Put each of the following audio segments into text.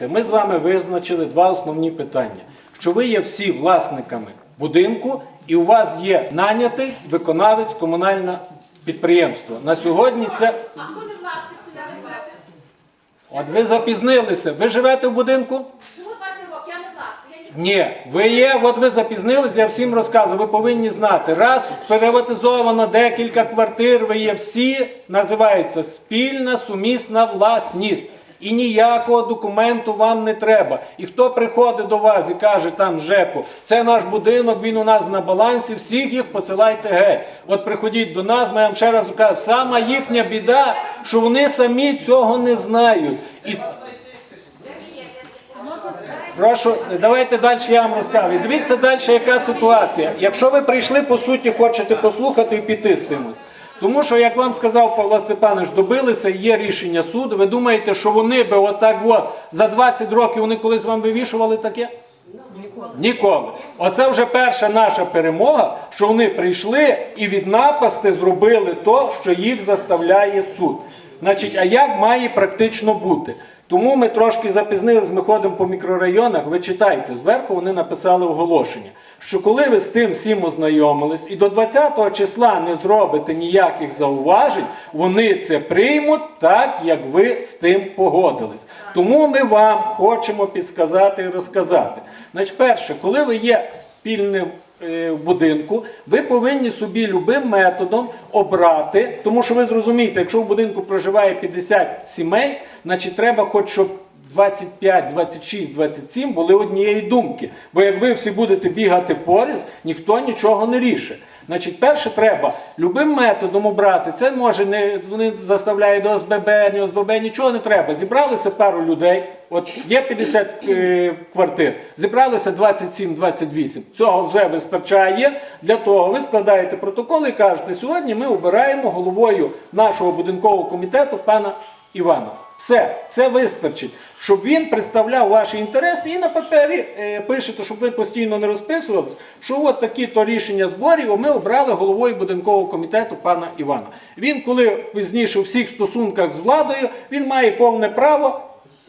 редакція. Ми з вами визначили два основні питання: що ви є всі власниками будинку, і у вас є нанятий виконавець комунальне підприємство. На сьогодні це. А хто не власник, куди ви власник? От ви запізнилися. Ви живете в будинку? Чому 20 років? Я не власник. Я. Ні, ви є, от ви запізнилися, я всім розказую. Ви повинні знати. Раз приватизовано декілька квартир, ви є всі, називається спільна сумісна власність. І ніякого документу вам не треба. І хто приходить до вас і каже там ЖЕКу, це наш будинок, він у нас на балансі, всіх їх посилайте геть. От приходіть до нас, ми вам ще раз кажу, сама їхня біда, що вони самі цього не знають. І Прошу, давайте далі я вам розкажу. Дивіться далі, яка ситуація. Якщо ви прийшли, по суті, хочете послухати і піти з тимось. Тому що, як вам сказав Павло Степанович, добилися, є рішення суду. Ви думаєте, що вони би отак от за 20 років вони колись вам вивішували таке? Ніколи. Оце вже перша наша перемога, що вони прийшли і від напасти зробили то, що їх заставляє суд. Значить, а як має практично бути? Тому ми трошки запізнились, ми ходимо по мікрорайонах, ви читайте, зверху вони написали оголошення, що коли ви з тим всім ознайомились і до 20-го числа не зробите ніяких зауважень, вони це приймуть так, як ви з тим погодились. Тому ми вам хочемо підсказати і розказати. Значить, перше, коли ви є спільним в будинку, ви повинні собі любим методом обрати, тому що ви зрозумієте, якщо в будинку проживає 50 сімей, значить треба хоч щоб 25, 26, 27 були однієї думки. Бо як ви всі будете бігати поріз, ніхто нічого не рішить. Значить, перше треба любим методом обрати. Це може не вони заставляють до ОСББ, не ОСББ, нічого не треба. Зібралися пару людей. От є 50 е, квартир, зібралися 27-28. Цього вже вистачає. Для того ви складаєте протокол і кажете, сьогодні ми обираємо головою нашого будинкового комітету пана Івана. Все, це вистачить, щоб він представляв ваші інтереси і на папері е, пишете, щоб ви постійно не розписувалися, що от такі-то рішення зборів ми обрали головою будинкового комітету пана Івана. Він, коли пізніше у всіх стосунках з владою, він має повне право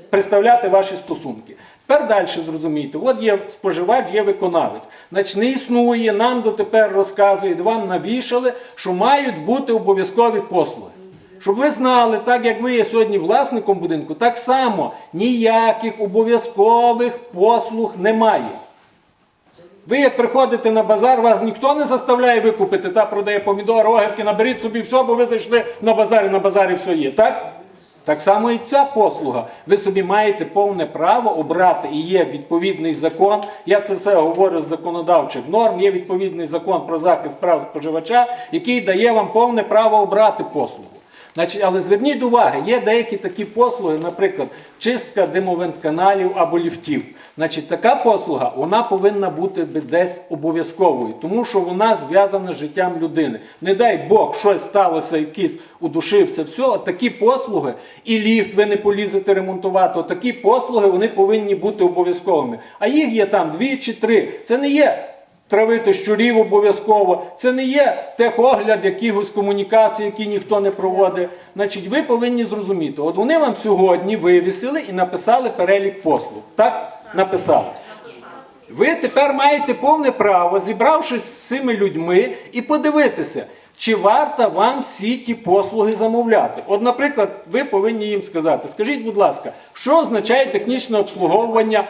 представляти ваші стосунки. Тепер далі зрозумійте, от є споживач, є виконавець. Значить, не існує, нам дотепер розказують, вам навішали, що мають бути обов'язкові послуги. Щоб ви знали, так як ви є сьогодні власником будинку, так само ніяких обов'язкових послуг немає. Ви як приходите на базар, вас ніхто не заставляє викупити та продає помідори, огірки, наберіть собі все, бо ви зайшли на базар і на базарі все є, так? Так само і ця послуга. Ви собі маєте повне право обрати і є відповідний закон. Я це все говорю з законодавчих норм. Є відповідний закон про захист прав споживача, який дає вам повне право обрати послугу. Значить, але зверніть уваги, є деякі такі послуги, наприклад, чистка димовентканалів або ліфтів. Значить, така послуга вона повинна бути десь обов'язковою, тому що вона зв'язана з життям людини. Не дай Бог, щось сталося, якийсь удушився, все, такі послуги, і ліфт ви не полізете ремонтувати. Такі послуги вони повинні бути обов'язковими. А їх є там дві чи три. Це не є травити щурів обов'язково. Це не є техогляд якихось комунікацій, які ніхто не проводить. Значить, ви повинні зрозуміти, от вони вам сьогодні вивісили і написали перелік послуг. Так? Написали. Ви тепер маєте повне право, зібравшись з цими людьми, і подивитися, чи варто вам всі ті послуги замовляти. От, наприклад, ви повинні їм сказати: скажіть, будь ласка, що означає технічне обслуговування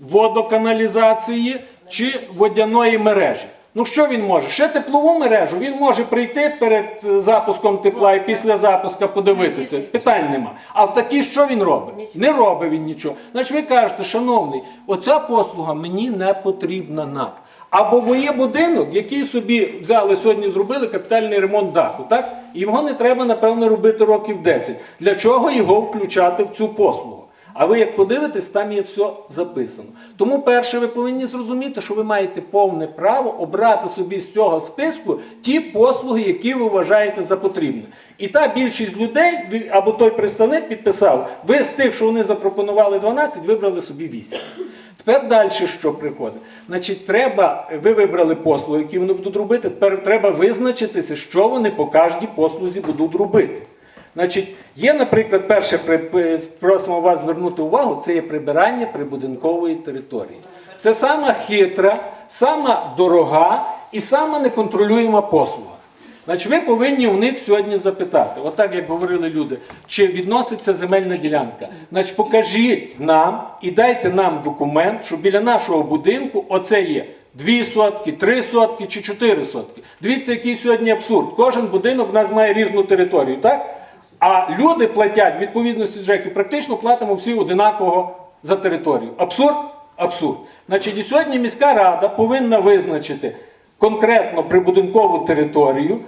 водоканалізації чи водяної мережі. Ну що він може? Ще теплову мережу. Він може прийти перед е, запуском тепла і після запуска подивитися. Питань нема. А в такій що він робить? Не робить він нічого. Значить, ви кажете, шановний, оця послуга мені не потрібна на. Або ви є будинок, який собі взяли сьогодні, зробили капітальний ремонт даху, так? І його не треба, напевно, робити років 10. Для чого його включати в цю послугу? А ви як подивитесь, там є все записано. Тому перше, ви повинні зрозуміти, що ви маєте повне право обрати собі з цього списку ті послуги, які ви вважаєте за потрібне. І та більшість людей, або той представник підписав, ви з тих, що вони запропонували 12, вибрали собі 8. Тепер далі що приходить? Значить, треба, ви вибрали послуги, які вони будуть робити. Тепер треба визначитися, що вони по кожній послузі будуть робити. Значить, є, наприклад, перше, просимо вас звернути увагу, це є прибирання прибудинкової території. Це сама хитра, сама дорога і сама неконтролюєма послуга. Значить, ви повинні у них сьогодні запитати, отак як говорили люди, чи відноситься земельна ділянка. Значить, покажіть нам і дайте нам документ, що біля нашого будинку оце є 2 сотки, 3 сотки чи 4 сотки. Дивіться, який сьогодні абсурд. Кожен будинок у нас має різну територію, так? А люди платять відповідності ЖЕКи, практично платимо всі одинаково за територію. Абсурд? Абсурд. Значить, і сьогодні міська рада повинна визначити конкретно прибудинкову територію,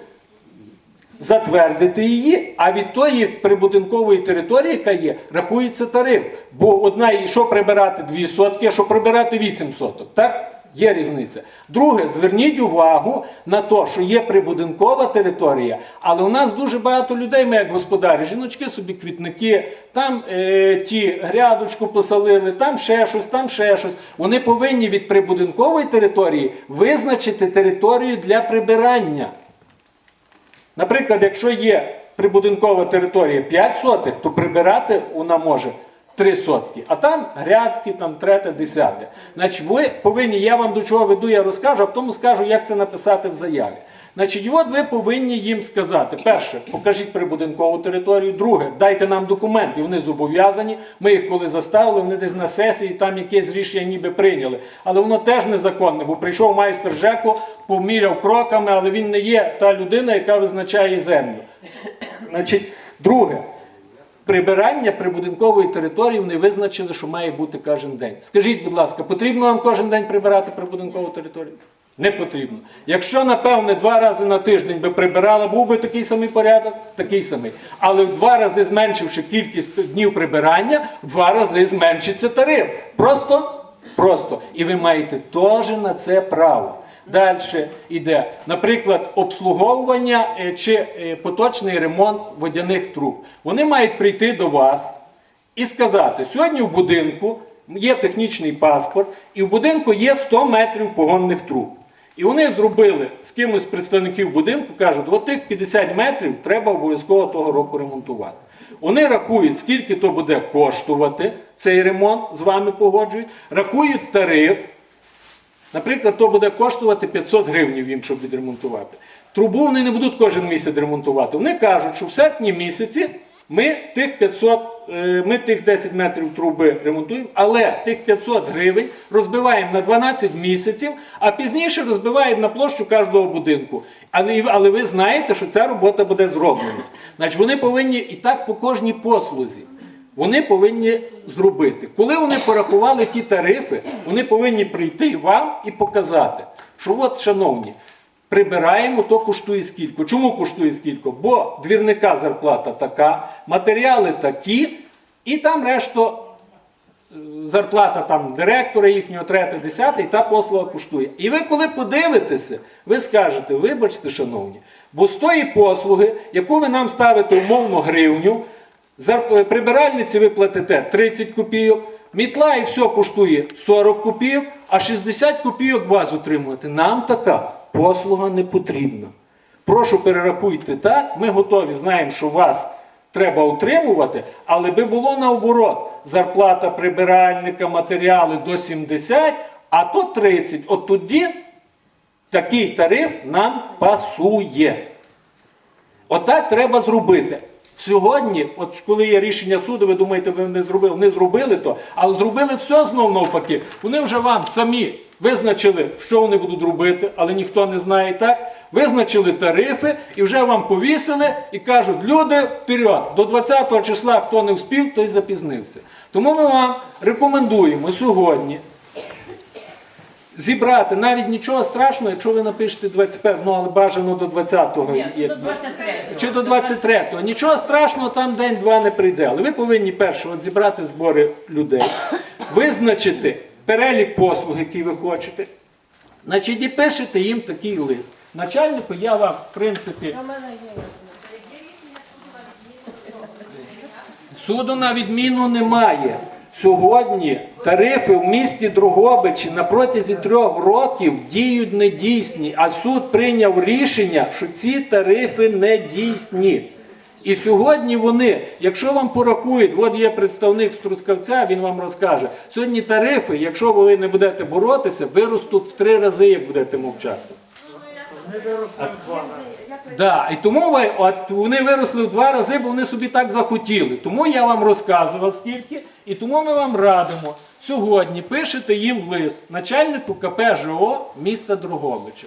затвердити її, а від тої прибудинкової території, яка є, рахується тариф. Бо одна, що прибирати 2 сотки, а що прибирати 8 соток. Так? Є різниця. Друге, зверніть увагу на те, що є прибудинкова територія, але у нас дуже багато людей, ми як господарі, жіночки собі квітники, там е, ті грядочку посалили, там ще щось, там ще щось. Вони повинні від прибудинкової території визначити територію для прибирання. Наприклад, якщо є прибудинкова територія 5 сотих, то прибирати вона може 3 сотки, а там грядки, там трете, десяте. Значить, ви повинні, я вам до чого веду, я розкажу, а потім скажу, як це написати в заяві. Значить, от ви повинні їм сказати: перше, покажіть прибудинкову територію, друге, дайте нам документи, вони зобов'язані. Ми їх коли заставили, вони десь на сесії там якесь рішення ніби прийняли. Але воно теж незаконне, бо прийшов майстер ЖЕКу, поміряв кроками, але він не є та людина, яка визначає землю. Значить, друге. Прибирання прибудинкової території вони визначили, що має бути кожен день. Скажіть, будь ласка, потрібно вам кожен день прибирати прибудинкову територію? Не потрібно. Якщо, напевне, два рази на тиждень би прибирала, був би такий самий порядок, такий самий. Але в два рази зменшивши кількість днів прибирання, в два рази зменшиться тариф. Просто, просто. І ви маєте теж на це право. Далі йде, наприклад, обслуговування е, чи е, поточний ремонт водяних труб. Вони мають прийти до вас і сказати: сьогодні в будинку є технічний паспорт, і в будинку є 100 метрів погонних труб. І вони зробили з кимось з представників будинку, кажуть, от тих 50 метрів треба обов'язково того року ремонтувати. Вони рахують, скільки то буде коштувати цей ремонт, з вами погоджують, рахують тариф. Наприклад, то буде коштувати 500 гривень їм, щоб відремонтувати. Трубу вони не будуть кожен місяць ремонтувати. Вони кажуть, що в серпні місяці ми тих 500, е, ми тих 10 метрів труби ремонтуємо, але тих 500 гривень розбиваємо на 12 місяців, а пізніше розбиваємо на площу кожного будинку. Але, але ви знаєте, що ця робота буде зроблена. Значить, вони повинні і так по кожній послузі. Вони повинні зробити. Коли вони порахували ті тарифи, вони повинні прийти вам і показати, що от, шановні, прибираємо, то коштує скільки. Чому коштує скільки? Бо двірника зарплата така, матеріали такі, і там решта е, зарплата там директора їхнього, третє, десяте, і та послуга коштує. І ви, коли подивитеся, ви скажете, вибачте, шановні, бо з тої послуги, яку ви нам ставите умовно гривню, Прибиральниці ви платите 30 копійок, мітла і все коштує 40 копійок, а 60 копійок вас утримувати. Нам така послуга не потрібна. Прошу перерахуйте так, ми готові, знаємо, що вас треба утримувати, але би було наоборот. Зарплата прибиральника, матеріали до 70, а то 30. От тоді такий тариф нам пасує. Отак треба зробити. Сьогодні, от коли є рішення суду, ви думаєте, ви не зробили, не зробили то, але зробили все знов навпаки. Вони вже вам самі визначили, що вони будуть робити, але ніхто не знає так. Визначили тарифи і вже вам повісили і кажуть, люди вперед, до 20 числа хто не вспів, той запізнився. Тому ми вам рекомендуємо сьогодні зібрати навіть нічого страшного, якщо ви напишете 21, ну але бажано до 20-го. Ні, до 23-го. чи до 23-го. Нічого страшного, там день-два не прийде. Але ви повинні перше от зібрати збори людей, визначити перелік послуг, які ви хочете. Значить, і пишете їм такий лист. Начальнику я вам, в принципі, суду на відміну немає. Сьогодні тарифи в місті Дрогобичі на протязі трьох років діють недійсні, а суд прийняв рішення, що ці тарифи не дійсні. І сьогодні вони, якщо вам порахують, от є представник з Трускавця, він вам розкаже, сьогодні тарифи, якщо ви не будете боротися, виростуть в три рази, як будете мовчати. Да, і тому ви, от вони виросли в два рази, бо вони собі так захотіли. Тому я вам розказував скільки, і тому ми вам радимо. Сьогодні пишете їм лист начальнику КП ЖО міста Другобича,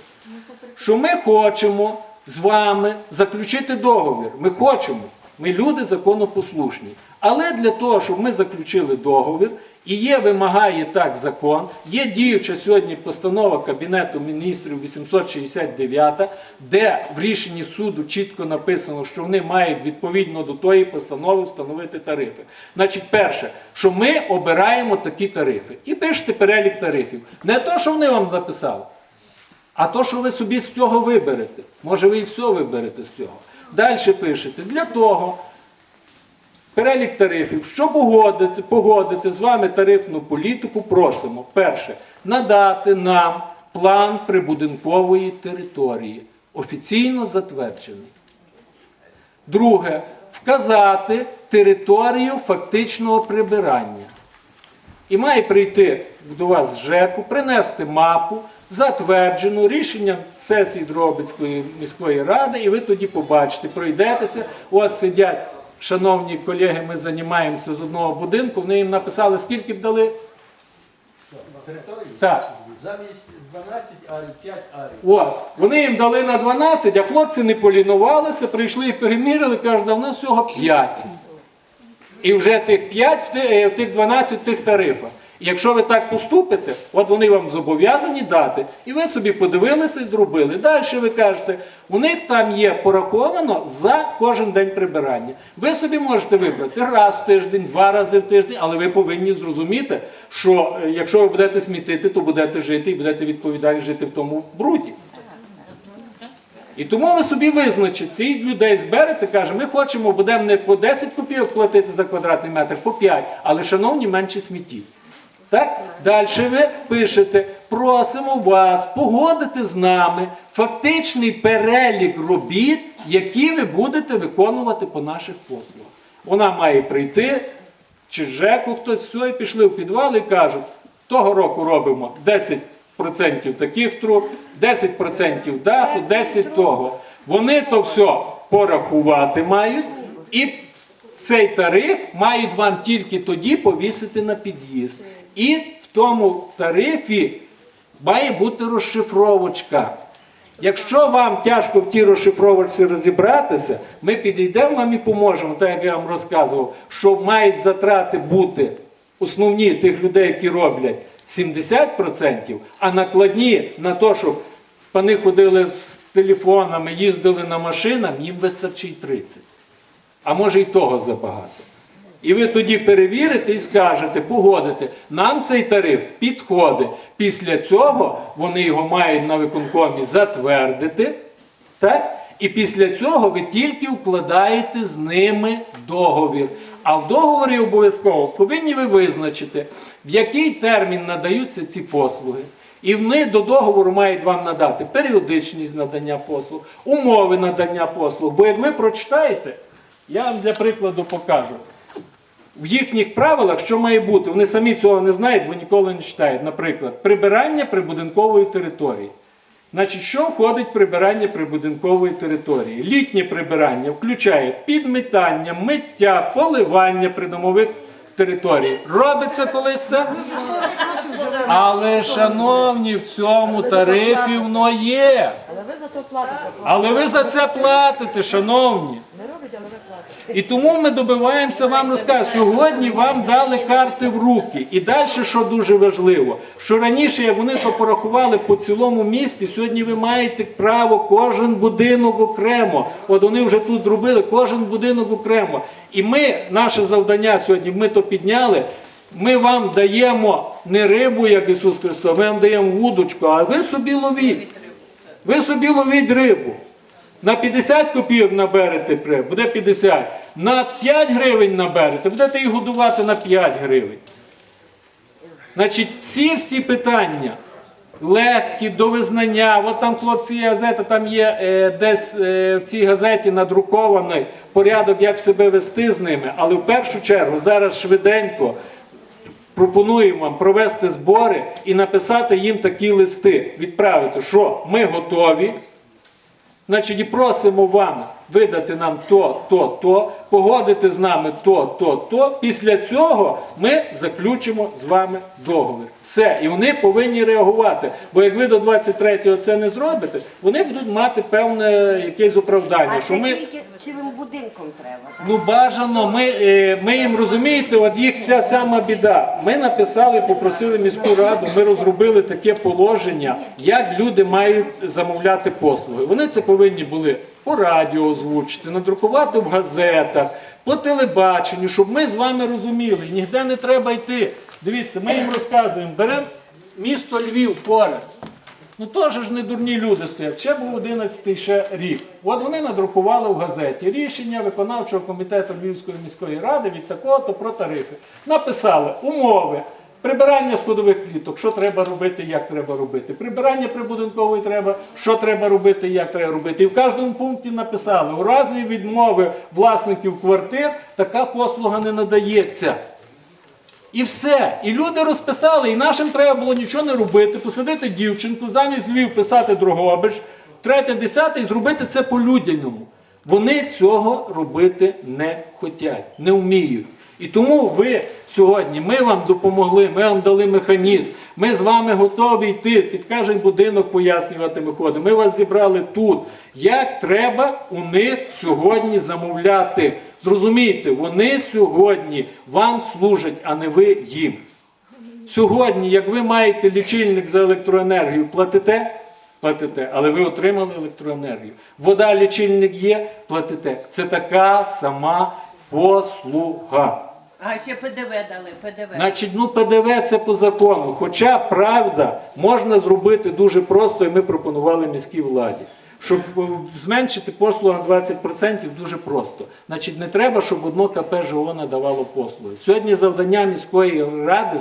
що ми хочемо з вами заключити договір. Ми хочемо. Ми люди законопослушні. Але для того, щоб ми заключили договір, і є, вимагає так закон, є діюча сьогодні постанова Кабінету міністрів 869, де в рішенні суду чітко написано, що вони мають відповідно до тої постанови встановити тарифи. Значить, перше, що ми обираємо такі тарифи. І пишете перелік тарифів. Не то, що вони вам записали, а то, що ви собі з цього виберете. Може, ви і все виберете з цього. Далі пишете. Для того перелік тарифів, щоб погодити, погодити з вами тарифну політику, просимо. Перше, надати нам план прибудинкової території, офіційно затверджений. Друге, вказати територію фактичного прибирання. І має прийти до вас ЖЕКу, принести мапу, затверджену рішенням сесії Дробицької міської ради, і ви тоді побачите, пройдетеся. От сидять, шановні колеги, ми займаємося з одного будинку, вони їм написали, скільки б дали? Територію? Так. Замість 12 арів, 5 арів. От, вони їм дали на 12, а хлопці не полінувалися, прийшли і переміряли, кажуть, а в нас всього 5. І вже тих 5 в е, в тих 12 в тих тарифах. І якщо ви так поступите, от вони вам зобов'язані дати, і ви собі подивилися і зробили. Далі ви кажете, у них там є пораховано за кожен день прибирання. Ви собі можете вибрати раз в тиждень, два рази в тиждень, але ви повинні зрозуміти, що е, якщо ви будете смітити, то будете жити і будете відповідально жити в тому бруді. І тому ви собі визначите, цих людей зберете, каже, ми хочемо, будемо не по 10 копійок платити за квадратний метр, по 5, але, шановні, менше смітіть. Так? Далі ви пишете, просимо вас погодити з нами фактичний перелік робіт, які ви будете виконувати по наших послугах. Вона має прийти, чи ЖЕКу хтось все, і пішли в підвал і кажуть, того року робимо 10% таких труб, 10% даху, 10% того. Вони то все порахувати мають і цей тариф мають вам тільки тоді повісити на під'їзд. І в тому тарифі має бути розшифровочка. Якщо вам тяжко в тій розшифровочці розібратися, ми підійдемо вам і поможемо, так як я вам розказував, що мають затрати бути основні тих людей, які роблять 70%, а накладні на те, щоб пани ходили з телефонами, їздили на машинах, їм вистачить 30%. а може й того забагато. І ви тоді перевірите і скажете, погодите, нам цей тариф підходить. Після цього вони його мають на виконкомі затвердити. Так? І після цього ви тільки вкладаєте з ними договір. А в договорі обов'язково повинні ви визначити, в який термін надаються ці послуги. І вони до договору мають вам надати періодичність надання послуг, умови надання послуг. Бо як ви прочитаєте, я вам для прикладу покажу. В їхніх правилах, що має бути, вони самі цього не знають, бо ніколи не читають. Наприклад, прибирання прибудинкової території. Значить, що входить в прибирання прибудинкової території? Літнє прибирання включає підмітання, миття, поливання придомових територій. Робиться колись це? Але, шановні, в цьому тарифі воно є. Але ви за то платите. Але ви за це платите, шановні. Не робить, але ви платите. І тому ми добиваємося вам розказати. Сьогодні вам дали карти в руки. І далі, що дуже важливо, що раніше, як вони то порахували по цілому місті, сьогодні ви маєте право кожен будинок окремо. От вони вже тут зробили кожен будинок окремо. І ми, наше завдання сьогодні, ми то підняли. Ми вам даємо не рибу, як Ісус Христос, ми вам даємо вудочку, а ви собі ловіть. Ви собі ловіть рибу. На 50 копійок наберете, буде 50. На 5 гривень наберете, будете їх годувати на 5 гривень. Значить, ці всі питання легкі до визнання. От там хлопці газети, там є е, десь е, в цій газеті надрукований порядок, як себе вести з ними. Але в першу чергу зараз швиденько пропонуємо вам провести збори і написати їм такі листи, відправити, що ми готові. Значить, і просимо вам видати нам то, то, то, погодити з нами то, то, то. Після цього ми заключимо з вами договір. Все. І вони повинні реагувати. Бо як ви до 23-го це не зробите, вони будуть мати певне якесь оправдання. А що це ми... тільки цілим будинком треба. так? Ну бажано, ми, е, ми їм розумієте, от їх вся сама біда. Ми написали, попросили міську раду, ми розробили таке положення, як люди мають замовляти послуги. Вони це повинні були по радіо озвучити, надрукувати в газетах, по телебаченню, щоб ми з вами розуміли. Ніде не треба йти. Дивіться, ми їм розказуємо, беремо місто Львів поряд. Ну теж ж не дурні люди стоять. Ще був 11-й ще рік. От вони надрукували в газеті рішення виконавчого комітету Львівської міської ради від такого-то про тарифи. Написали умови. Прибирання сходових кліток, що треба робити, як треба робити. Прибирання прибудинкової треба, що треба робити, як треба робити. І в кожному пункті написали, у разі відмови власників квартир така послуга не надається. І все. І люди розписали, і нашим треба було нічого не робити, посадити дівчинку, замість Львів писати Дрогобич, третє, десяте і зробити це по-людяному. Вони цього робити не хочуть, не вміють. І тому ви сьогодні, ми вам допомогли, ми вам дали механізм, ми з вами готові йти, під кожен будинок пояснювати ми. Ми вас зібрали тут. Як треба у них сьогодні замовляти? Зрозумійте, вони сьогодні вам служать, а не ви їм. Сьогодні, як ви маєте лічильник за електроенергію, платите? Платите, але ви отримали електроенергію. Вода, лічильник є, платите. Це така сама послуга. А ще ПДВ дали, ПДВ. Значить, ну ПДВ це по закону. Хоча правда можна зробити дуже просто, і ми пропонували міській владі. Щоб е, зменшити послуга на 20% дуже просто. Значить, не треба, щоб одно КП ЖО надавало послуги. Сьогодні завдання міської ради